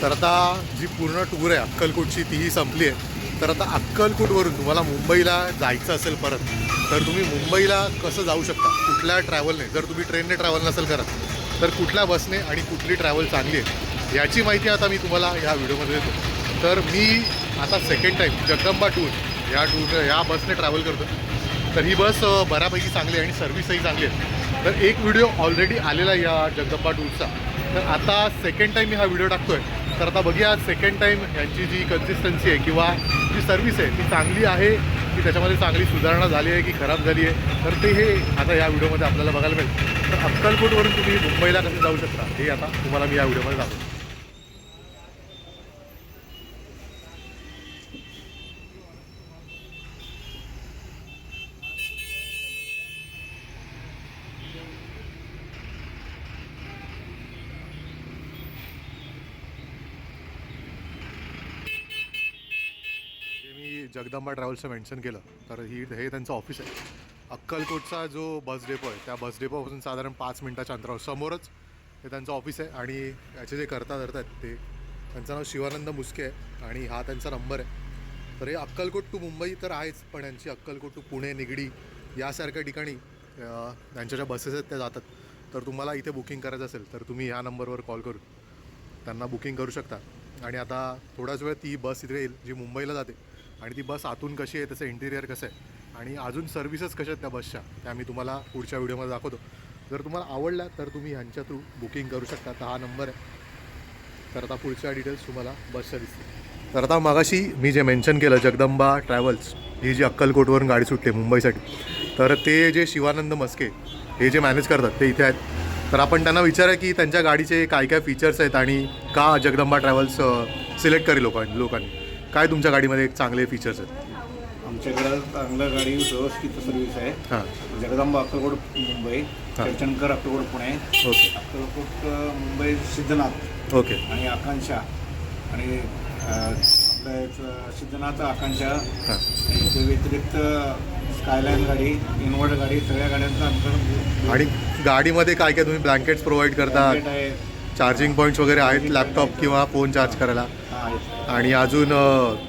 तर आता जी पूर्ण टूर आहे अक्कलकोटची तीही संपली आहे. तर आता अक्कलकोटवरून तुम्हाला मुंबईला जायचं असेल परत तर तुम्ही मुंबईला कसं जाऊ शकता? कुठल्या ट्रॅव्हलने जर तुम्ही ट्रेनने ट्रॅव्हल नसेल करत तर कुठल्या बसने आणि कुठली ट्रॅव्हल चांगली आहे? याची माहिती आता मी तुम्हाला ह्या व्हिडिओमध्ये देतो. तर मी आता सेकंड टाईम जगदंबा टूर या टूर या बसने ट्रॅव्हल करतो. तर ही बस बऱ्यापैकी चांगली आहे आणि सर्व्हिसही चांगली आहे. तर एक व्हिडिओ ऑलरेडी आलेला आहे या जगदंबा टूरचा तर आता सेकंड टाईम मी हा व्हिडिओ टाकतो आहे तर आता बघूया सेकंड टाईम यांची जी कन्सिस्टन्सी आहे किंवा जी सर्व्हिस आहे ती चांगली आहे की त्याच्यामध्ये चांगली सुधारणा झाली आहे की खराब झाली आहे? तर ते हे आता या व्हिडिओमध्ये आपल्याला बघायला मिळेल. तर अक्कलकोटवरून तुम्ही मुंबईला कसं जाऊ शकता हे आता तुम्हाला मी या व्हिडिओमध्ये दाखवतो. जगदंबा ट्रॅव्हल्सचं मेन्शन केलं तर ही हे त्यांचं ऑफिस आहे. अक्कलकोटचा जो बस डेपो आहे त्या बस डेपोपासून साधारण पाच मिनटाच्या अंतरावर समोरच हे त्यांचं ऑफिस आहे आणि याचे जे करता धरतात ते त्यांचं नाव शिवानंद मुस्के आहे आणि हा त्यांचा नंबर आहे. तर हे अक्कलकोट टू मुंबई तर आहेच पण यांची अक्कलकोट टू पुणे निगडी यासारख्या ठिकाणी त्यांच्या ज्या बसेस आहेत त्या जातात. तर तुम्हाला इथे बुकिंग करायचं असेल तर तुम्ही ह्या नंबरवर कॉल करून त्यांना बुकिंग करू शकता. आणि आता थोड्याच वेळ ती बस इथे येईल जी मुंबईला जाते. आणि ती बस आतून कशी आहे त्याचं इंटिरियर कसं आहे आणि अजून सर्व्हिसेस कशा आहेत त्या बसच्या त्या मी तुम्हाला पुढच्या व्हिडिओमध्ये दाखवतो. जर तुम्हाला आवडला तर तुम्ही ह्यांच्या थ्रू बुकिंग करू शकता. तर हा नंबर आहे. तर आता पुढच्या डिटेल्स तुम्हाला बसच्या दिसतील. तर आता मागाशी मी जे मेन्शन केलं जगदंबा ट्रॅव्हल्स ही जी अक्कलकोटवरून गाडी सुटते मुंबईसाठी तर ते जे शिवानंद मस्के हे जे मॅनेज करतात ते इथे आहेत. तर आपण त्यांना विचारा की त्यांच्या गाडीचे काय काय फीचर्स आहेत आणि का जगदंबा ट्रॅव्हल्स सिलेक्ट करी लोकांनी लोकांनी? काय तुमच्या गाडीमध्ये एक चांगले फीचर्स आहेत? आमच्याकडं चांगलं गाडी व्यवस्थित सर्व्हिस आहे. हां. जगदंबा अक्कलकोट मुंबई. चर्चनकर अक्कलकोट पुणे. ओके. अक्कलकोट अ, मुंबई सिद्धनाथ. ओके. आणि आकांक्षा. आणि अ, आपलं एक, सिद्धनाथ आकांक्षा. हां. ते व्यतिरिक्त स्कायलाईन गाडी इनवर्ड गाडी सगळ्या गाड्यांचं आमच्याकडं आणि गाडीमध्ये काय काय तुम्ही ब्लँकेट्स प्रोव्हाइड करता आहे. चार्जिंग पॉईंट्स वगैरे आहेत लॅपटॉप किंवा फोन चार्ज करायला. आणि अजून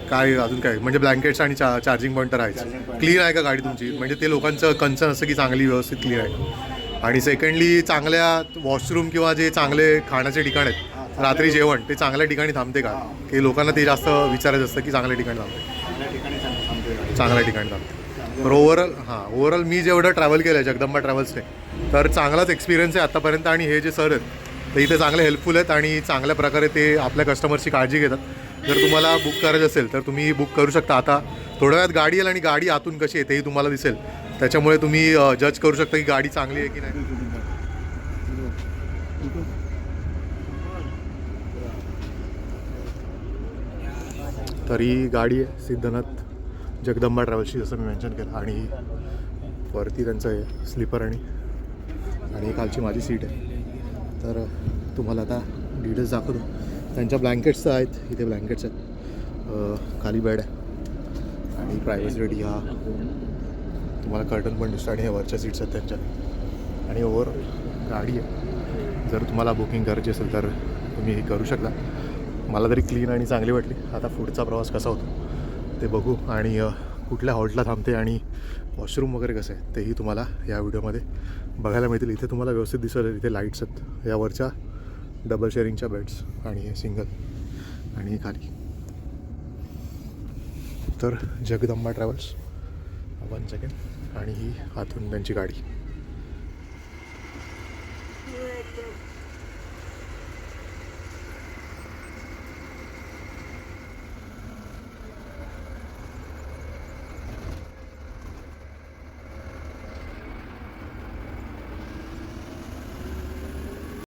काय अजून काय? म्हणजे ब्लँकेट्स आणि चा चार्जिंग पॉईंट तर आहेच. क्लीन आहे का गाडी तुमची? म्हणजे ते लोकांचं कन्सर्न असतं की चांगली व्यवस्थित क्लीन आहे. आणि सेकंडली चांगल्या वॉशरूम किंवा जे चांगले खाण्याचे ठिकाण आहेत रात्री जेवण ते चांगल्या ठिकाणी थांबते का? की लोकांना ते जास्त विचारायचं असतं की चांगल्या ठिकाणी थांबते. ठिकाणी चांगल्या ठिकाणी थांबते. तर ओव्हरऑल हां ओव्हरऑल मी जेवढं ट्रॅव्हल केलं आहे जगदंबा ट्रॅव्हल्सने तर चांगलाच एक्सपिरियन्स आहे आत्तापर्यंत आणि हे जे सर आहेत तर इथे चांगले हेल्पफुल आहेत आणि चांगल्या प्रकारे ते आपल्या कस्टमरची काळजी घेतात. जर तुम्हाला बुक करायचं असेल तर तुम्ही बुक करू शकता. आता थोड्या वेळात गाडी येईल आणि गाडी आतून कशी आहे तेही तुम्हाला दिसेल. त्याच्यामुळे तुम्ही जज करू शकता की गाडी चांगली आहे की नाही. तर ही गाडी आहे सिद्धनाथ जगदंबा ट्रॅव्हल्सची जसं मी मेन्शन केलं. आणि वरती त्यांचं आहे स्लीपर आणि आणि खालची माझी सीट आहे. तर तुम्हाला आता डिटेल्स दाखवतो. त्यांच्या ब्लँकेट्स आहेत इथे ब्लँकेट्स आहेत. खाली बेड आहे. आणि प्रायव्हेसीसाठी हा. तुम्हाला कर्टन पण दिसतं आणि हे वरच्या सीट्स आहेत त्यांच्या. आणि ओवर गाडी आहे. जर तुम्हाला बुकिंग करायची असेल तर तुम्ही हे करू शकता. मला तरी क्लीन आणि चांगली वाटली. आता पुढचा प्रवास कसा होतो ते बघू. आणि कुठल्या हॉल्टला थांबते आणि वॉशरूम वगैरे कसं आहे तेही तुम्हाला या व्हिडिओमध्ये बघायला मिळतील. इथे तुम्हाला व्यवस्थित दिसेल इथे लाईट्स आहेत. यावरच्या डबल शेअरिंगच्या बेड्स आणि सिंगल आणि खाली. तर जगदंबा ट्रॅव्हल्स वन सेकंड आणि ही आतून त्यांची गाडी. हो,